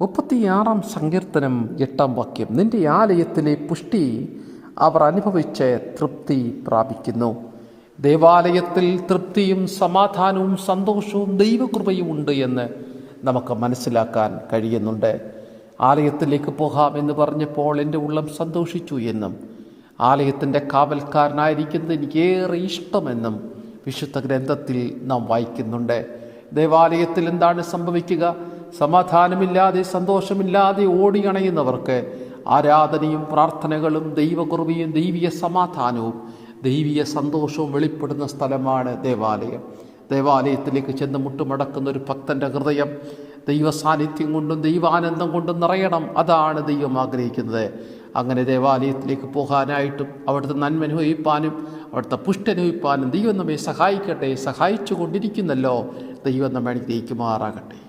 മുപ്പത്തിയാറാം സങ്കീർത്തനം എട്ടാം വാക്യം. നിന്റെ ആലയത്തിലെ പുഷ്ടി അവർ അനുഭവിച്ച് തൃപ്തി പ്രാപിക്കുന്നു. ദേവാലയത്തിൽ തൃപ്തിയും സമാധാനവും സന്തോഷവും ദൈവകൃപയും ഉണ്ട് എന്ന് നമുക്ക് മനസ്സിലാക്കാൻ കഴിയുന്നുണ്ട്. ആലയത്തിലേക്ക് പോകാം എന്ന് പറഞ്ഞപ്പോൾ എന്റെ ഉള്ളം സന്തോഷിച്ചു എന്നും ആലയത്തിന്റെ കാവൽക്കാരനായിരിക്കുന്നത് എനിക്കേറെ ഇഷ്ടമെന്നും വിശുദ്ധ ഗ്രന്ഥത്തിൽ നാം വായിക്കുന്നുണ്ട്. ദേവാലയത്തിൽ എന്താണ് സംഭവിക്കുക? സമാധാനമില്ലാതെ സന്തോഷമില്ലാതെ ഓടിയണയുന്നവർക്ക് ആരാധനയും പ്രാർത്ഥനകളും ദൈവകുറവിയും ദൈവീയ സമാധാനവും ദൈവീയ സന്തോഷവും വെളിപ്പെടുന്ന സ്ഥലമാണ് ദേവാലയം. ദേവാലയത്തിലേക്ക് ചെന്ന് മുട്ടുമടക്കുന്ന ഒരു ഭക്തന്റെ ഹൃദയം ദൈവ സാന്നിധ്യം കൊണ്ടും ദൈവാനന്ദം കൊണ്ടും നിറയണം. അതാണ് ദൈവം ആഗ്രഹിക്കുന്നത്. അങ്ങനെ ദേവാലയത്തിലേക്ക് പോകാനായിട്ടും അവിടുത്തെ നന്മ അനുഭവിപ്പാനും അവിടുത്തെ പുഷ്ടനുഭവിപ്പാനും ദൈവം നമ്മെ സഹായിക്കട്ടെ സഹായിച്ചു കൊണ്ടിരിക്കുന്നല്ലോ ദൈവം നമ്മെ അനുഗ്രഹിക്കുമാറാകട്ടെ.